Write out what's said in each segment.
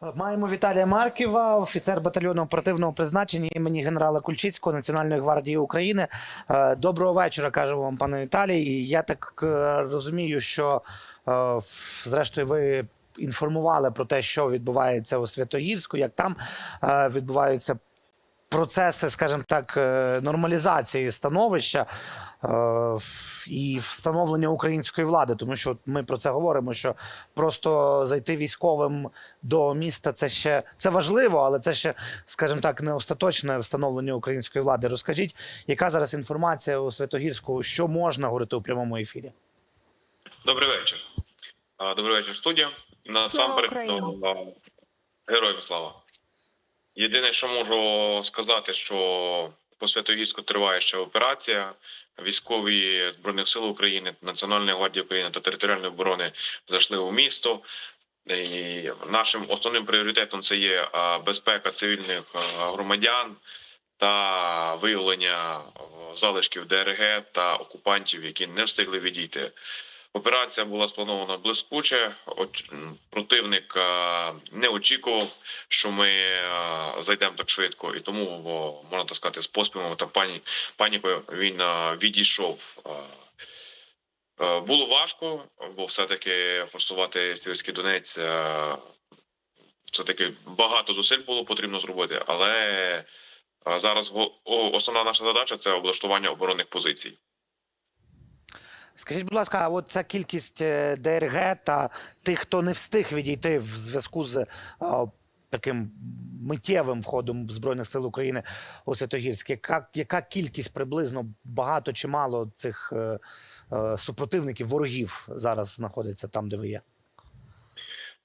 Маємо Віталія Марківа, офіцер батальйону оперативного призначення імені генерала Кульчицького Національної гвардії України. Е, Доброго вечора, кажу вам, пане Віталій. Я так е, розумію, що е, зрештою ви інформували про те, що відбувається у Святогірську, як там відбуваються процеси, скажімо так, е, нормалізації становища е, і встановлення української влади, тому що ми про це говоримо. Що просто зайти військовим до міста це ще це важливо, але це ще, скажімо так, не остаточне встановлення української влади. Розкажіть, яка зараз інформація у Святогірську, що можна говорити у прямому ефірі? Добрий вечір. Добрий вечір, студія. Насамперед, героям слава. Єдине, що можу сказати, що по Святогірську триває ще операція. Військові збройних сил України, Національної гвардії України та територіальної оборони зайшли у місто. І нашим основним пріоритетом це є безпека цивільних громадян та виявлення залишків ДРГ та окупантів, які не встигли відійти. Операція була спланована блискуче. Противник е, не очікував, що ми е, зайдемо так швидко, і тому можна так сказати, з поспіхом та пані панікою він е, відійшов. Було важко, бо все-таки форсувати Стівський Донець. е, Все-таки багато зусиль було потрібно зробити, але зараз основна наша задача це облаштування оборонних позицій. Скажіть, будь ласка, а от ця кількість е, ДРГ та тих, хто не встиг відійти в зв'язку з о, таким миттєвим входом Збройних сил України у Святогірськ, яка, яка кількість приблизно багато чи мало цих е, е, супротивників, ворогів зараз знаходиться там, де ви є?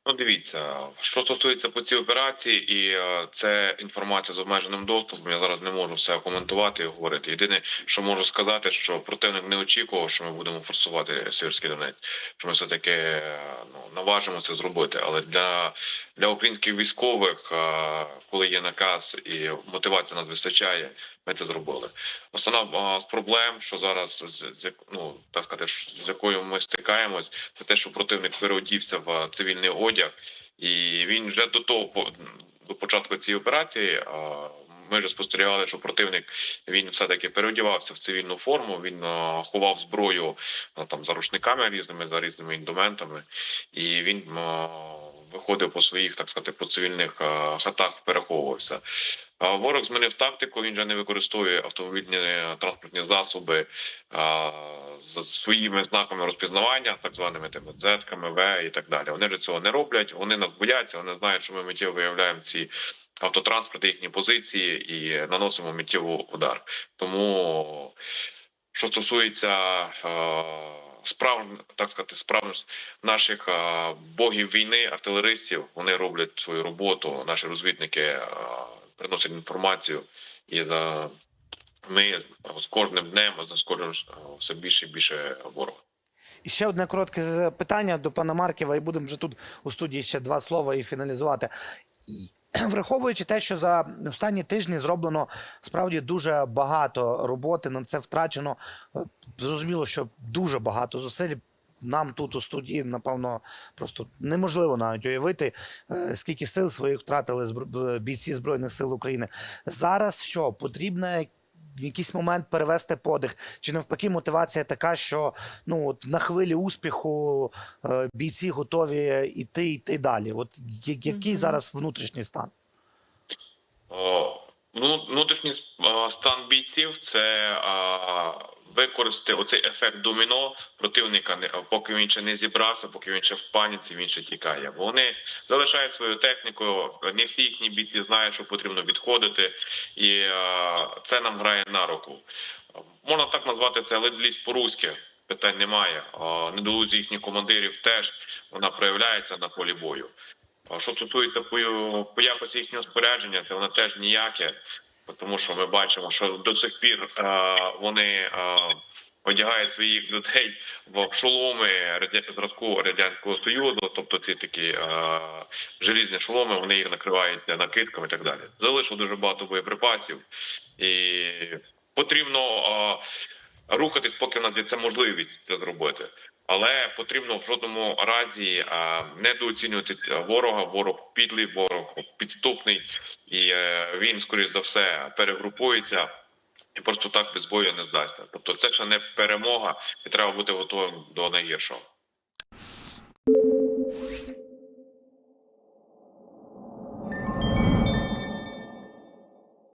Ну, дивіться, що стосується по цій операції, і е, це інформація з обмеженим доступом. Я зараз не можу все коментувати і говорити. Єдине, що можу сказати, що противник не очікував, що ми будемо форсувати Сіверський Донець, що ми все таки е, ну, наважимося зробити. Але для, для українських військових, е, коли є наказ і мотивація нас вистачає, ми це зробили. Основна з проблем, що зараз з, ну так сказати, з якою ми стикаємось, це те, що противник переодівся в цивільний одяг, і він вже до того до початку цієї операції. Ми вже спостерігали, що противник він все таки переодівався в цивільну форму. Він ховав зброю там за рушниками різними за різними індументами, і він виходив по своїх, так сказати, по цивільних е, хатах, переховувався. Ворог змінив тактику. Він вже не використовує автомобільні е, транспортні засоби а, з своїми знаками розпізнавання, так званими тими зетками, В і так далі. Вони вже цього не роблять. Вони нас бояться. Вони знають, що ми миттєво виявляємо ці автотранспорти, їхні позиції і наносимо миттєвий удар. Тому що стосується е, справ, так сказати, справ наших богів війни, артилеристів, вони роблять свою роботу. Наші розвідники приносять інформацію, і за ми з кожним днем з кожним все більше і більше ворога. І ще одне коротке питання до пана Марківа, і будемо вже тут у студії ще два слова і фіналізувати. Враховуючи те, що за останні тижні зроблено справді дуже багато роботи, на це втрачено. е, Зрозуміло, що дуже багато зусиль. Нам тут у студії, напевно, просто неможливо навіть уявити, е, скільки сил своїх втратили бійці Збройних сил України. Зараз що потрібно в якийсь момент перевести подих, чи навпаки, мотивація така, що ну от на хвилі успіху е, бійці готові йти йти далі. От який який Мгм. зараз внутрішній стан? О, Ну, внутрішній стан бійців це а, використати оцей ефект доміно противника, поки він ще не зібрався, поки він ще в паніці, він ще тікає. Вони залишають свою техніку. Не всі їхні бійці знають, що потрібно відходити, і а, це нам грає на руку. Можна так назвати це ледлість по-руськи. Питань немає. А, Недолуздя їхніх командирів теж вона проявляється на полі бою. Що стосується по, якості їхнього спорядження, це воно теж ніяке, тому що ми бачимо, що до сих пір е, вони е, одягають своїх людей в шоломи зразку радянського союзу, тобто ці такі е, желізні шоломи, вони їх накривають накидками і так далі. Залишило дуже багато боєприпасів, і потрібно рухатись, поки в нас можливість це зробити. Але потрібно в жодному разі недооцінювати ворога. Ворог підлий, ворог підступний, і е, він, скоріш за все, перегрупується і просто так без бою не здасться. Тобто, це ще не перемога, і треба бути готовим до найгіршого.